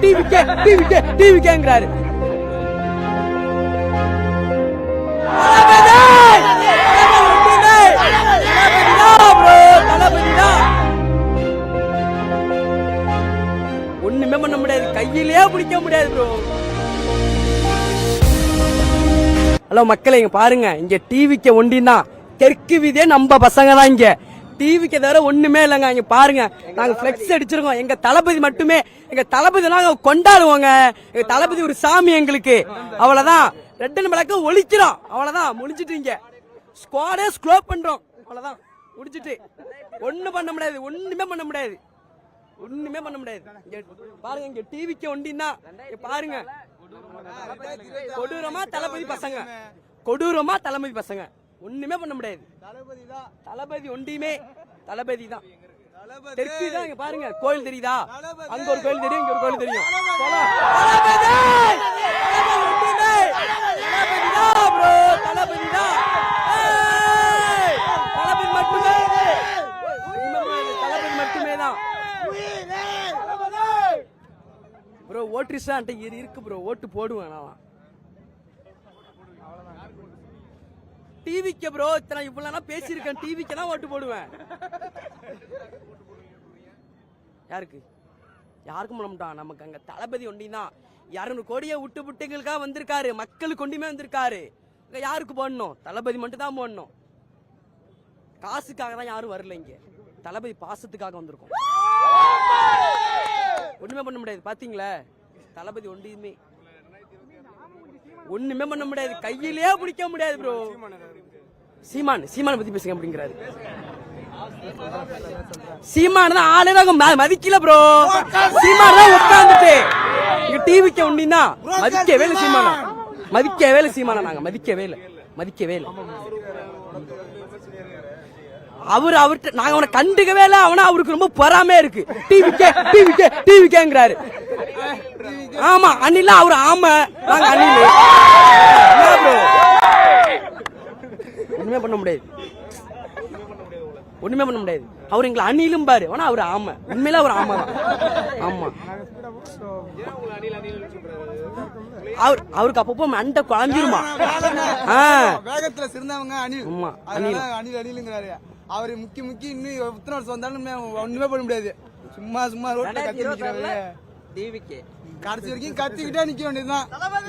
டிவிக்கே டிவிக்கே டிவிக்கேங்கிறாரு ஒண்ணுமே பண்ண முடியாது கையிலே பிடிக்க முடியாது ப்ரோ ஹலோ மக்களை இங்க பாருங்க இங்க டிவிக்கு ஒண்டின்னா தெற்கு வீதியே நம்ம பசங்க தான் இங்க. டிவிக்கு தவிர ஒண்ணுமே இல்லைங்க. இங்க பாருங்க. நாங்க ஃபிளெக்ஸ் அடிச்சிருக்கோம். எங்க தளபதி மட்டுமே. எங்க தளபதி நாங்க கொண்டாடுவோங்க. எங்க தளபதி ஒரு சாமி எங்களுக்கு. அவ்வளவுதான். ரெட்டன் விளக்க ஒழிக்கிறோம் அவ்வளவுதான். முடிஞ்சிட்டீங்க ஸ்குவாடே ஸ்க்ளோப் பண்றோம். அவ்வளவுதான். முடிச்சிட்டு ஒண்ணும் பண்ண முடியாது. ஒண்ணுமே பண்ண முடியாது. ஒண்ணுமே பண்ண முடியாது. பாருங்க. இங்க டிவிக்கு ஒண்டின்னா பாருங்க. கொடூரமா தளபதி பசங்க. கொடூரமா தளபதி பசங்க. ஒண்ணுமே பண்ண முடியாது. தளபதி ஒண்டியுமே. தளபதி. தான் தெற்கு தான் இங்க பாருங்க கோயில் தெரியுதா? அங்க ஒரு கோயில் தெரியும் இங்க ஒரு கோயில் தெரியும். தளபதி! தளபதி! தளபதி தான் தளபதி தான். தளபதி தளபதி! தான் ப்ரோ என்கிட்ட இருக்கு ப்ரோ ஓட்டு போடுவேன் நான். டிவிக்கு ப்ரோ இத்தனை இவ்வளவு பேசியிருக்கேன். டிவிக்கு தான் ஓட்டு போடுவேன். யாருக்கு? யாருக்கும் பண்ண நமக்கு அங்க தளபதி ஒண்டி தான் இரநூறு கோடியை விட்டு விட்டுங்களுக்காக வந்திருக்காரு. மக்களுக்கு ஒண்டியுமே வந்திருக்காரு. இங்க யாருக்கு போடணும்? தளபதி மட்டும் தான் போடணும். காசுக்காக தான் யாரும் வரல இங்க. தளபதி பாசத்துக்காக வந்திருக்கோம். ஒண்ணுமே பண்ண முடியாது. பாத்தீங்களா? தளபதி ஒன்றியுமே ஒண்ணுமே பண்ண முடியாது. கையிலே பிடிக்க முடியாது ப்ரோ சீமான் சீமான பத்தி பேசுங்க அப்படிங்கிறாரு. சீமான் தான் ஆளே தான் மதிக்கல ப்ரோ சீமான் தான் உட்கார்ந்துட்டு. இங்க டிவிக்கு ஒண்டினா மதிக்கவே இல்லை சீமான. மதிக்கவே இல்லை சீமான நாங்க. மதிக்கவே இல்லை. மதிக்கவே இல்லை. அவர் அவர்கிட்ட நாங்க அவனை கண்டுக்கவே இல்லை. அவனா அவருக்கு ரொம்ப பொறாமே இருக்கு. டிவிக்கே டிவிக்கே டிவிக்கேங்கிறாரு ஆமா அணில அவர் ஆமா. நாங்க அணில் என்ன bro? ஒண்ணுமே பண்ண முடியாது. ஒண்ணுமே பண்ண முடியாது. அவர் எங்களை அணிலும் பாரு. ஆனா அவர் ஆமா. உண்மையில அவர் ஆமா தான். ஆமா. அவர் அவருக்கு அப்பப்போ மண்டை குழம்பிருமா? ஆ. வேகத்துல சிறந்தவங்க அணில் ஆமா, அதனால அணில். அணிலுங்கிறாரு. அவரு முக்கி முக்கி இன்னும் எத்தனை வருஷம் வந்தாலும் ஒண்ணுமே பண்ண முடியாது. சும்மா சும்மா ரோட்ல கத்தி நிக்கிறாரு டிவிக்கே கடைசி வரைக்கும் கத்திக்கிட்டே நிக்க வேண்டியதுதான்.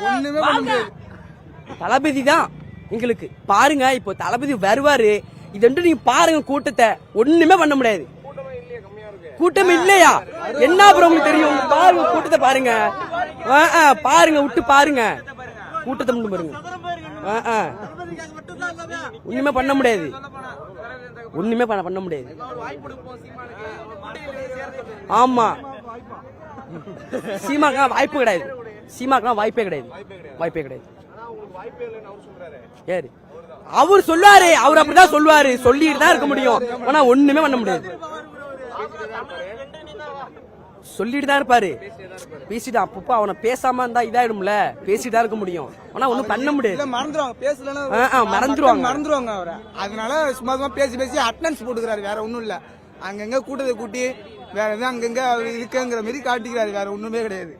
ஒண்ணுமே பண்ண முடியாது. தளபதி தான் எங்களுக்கு. பாருங்க இப்போ தளபதி வருவாரு. இது ரெண்டும் நீங்க பாருங்க கூட்டத்தை. ஒண்ணுமே பண்ண முடியாது. கூட்டம் இல்லையா? என்ன அப்புறம் உங்களுக்கு தெரியும்? பாருங்க கூட்டத்தை பாருங்க. ஆ, ஆ, பாருங்க விட்டு பாருங்க. கூட்டத்தை மட்டும் பாருங்க. ஆ, ஆ. ஒண்ணுமே பண்ண முடியாது. ஒண்ணுமே பண்ண பண்ண முடியாது. ஆமா. சீமாக்கெல்லாம் வாய்ப்பு கிடையாது. சீமாக்கெல்லாம் வாய்ப்பே கிடையாது. வாய்ப்பே கிடையாது. யாரு அவர் சொல்லுவாரு அவர் அப்படிதான் சொல்லுவாரு. சொல்லிட்டு தான் இருக்க முடியும். ஆனா ஒண்ணுமே பண்ண முடியாது. சொல்லிட்டு தான் இருப்பாரு. பேசிட்டு அப்பப்போ அவனை பேசாம இருந்தா இதாயிடும்ல. பேசிட்டு தான் இருக்க முடியும். ஆனா ஒண்ணும் பண்ண முடியாது. மறந்துருவாங்க. பேசலன்னா மறந்துருவாங்க. மறந்துருவாங்க அவரை. அதனால சும்மா சும்மா பேசி பேசி அட்டனன்ஸ் போட்டுக்கிறாரு. வேற ஒண்ணும் இல்ல. அங்கங்க கூட்டத்தை கூட்டி வேற எதுவும் அங்கங்க அவர் இருக்குங்கிற மாதிரி காட்டிக்கிறாரு. வேற ஒண்ணுமே கிடையாது.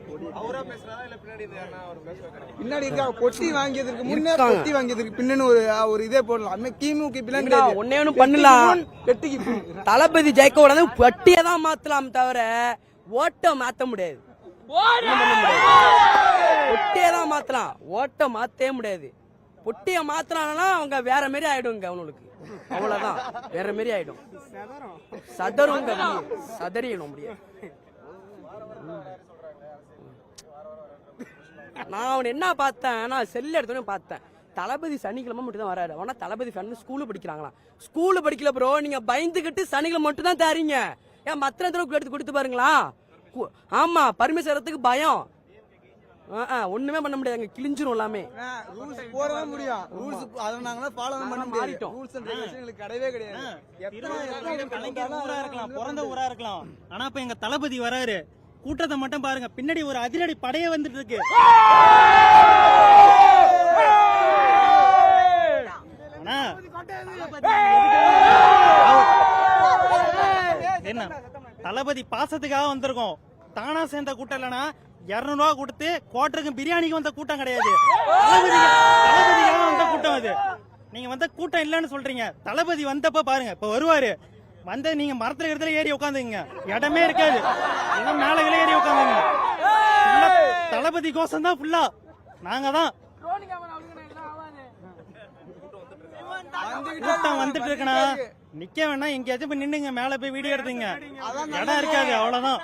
பின்னாடி இருக்கா பொட்டி வாங்கியதற்கு முன்னே. பொட்டி வாங்கியதற்கு பின்னன்னு ஒரு ஒரு இதே போடலாம். அந்த கிமு கிப்பிலாம் கிடையாது. ஒன்னே ஒண்ணு பண்ணலாம். பெட்டிக்கு பின். தளபதி ஜெயிக்க உடனே பட்டியை தான் மாத்தலாம் தவிர ஓட்ட மாத்த முடியாது. பொட்டியை தான் மாத்தலாம். ஓட்ட மாத்தவே முடியாது. பொட்டியை மாத்தினாங்கன்னா அவங்க வேற மாரி ஆயிடுங்க அவனுக்கு அவ்வளவுதான். வேற மாரி ஆயிடும். சதருங்க சதறியணும் சதறிடணும் நான் அவன் என்ன பார்த்தேன்? நான் செல்ல எடுத்தோன்னே பார்த்தேன். தளபதி சனிக்கிழமை மட்டும் தான் வராரு. ஆனால் தளபதி ஃபேன் ஸ்கூலு படிக்கிறாங்களா ஸ்கூலு படிக்கல ப்ரோ நீங்கள் பயந்துக்கிட்டு சனிக்கிழமை மட்டும் தான் தரீங்க ஏன் மத்த நேரத்துல எடுத்து கொடுத்து பாருங்களா? கு- ஆமா பர்மிஷன் பயம். ஒண்ணுமே பண்ண முடியாது. அங்க கிழிஞ்சிரும் எல்லாமே. ரூல்ஸ் போடதான் முடியும். ரூல்ஸ் அதை நாங்களா ஃபாலோ பண்ண முடியாது. மாறிட்டோம். ரூல்ஸ் அண்ட் ரெகுலேஷன் கிடையவே கிடையாது. எத்தனை ஊரா இருக்கலாம் பிறந்த ஊரா இருக்கலாம். ஆனா இப்ப எங்க தளபதி வராரு. கூட்டத்தை மட்டும் பாருங்க. பின்னாடி ஒரு அதிரடி படையே வந்துட்டு இருக்கு. என்ன? தளபதி பாசத்துக்காக வந்திருக்கோம். தானா சேர்ந்த கூட்டம் இல்லைன்னா இரநூறுவா கொடுத்து கோட்டருக்கும் பிரியாணிக்கு வந்த கூட்டம் கிடையாது. வந்த கூட்டம் அது. நீங்க வந்த கூட்டம் இல்லைன்னு சொல்றீங்க. தளபதி வந்தப்ப பாருங்க. இப்ப வருவாரு. வந்த நீங்க மரத்துல இடத்துல ஏறி உட்காந்துங்க இடமே இருக்காது. எல்லாம் மேல கீழே ஏறி உட்காந்துங்க தளபதி கோசம் தான் ஃபுல்லா நாங்க தான் கூட்டம் வந்துட்டு இருக்கனா நிக்க வேணா எங்கேயாச்சும் போய் நின்னுங்க. மேல போய் வீடியோ எடுத்துங்க. இடம் இருக்காது. அவ்வளவுதான்.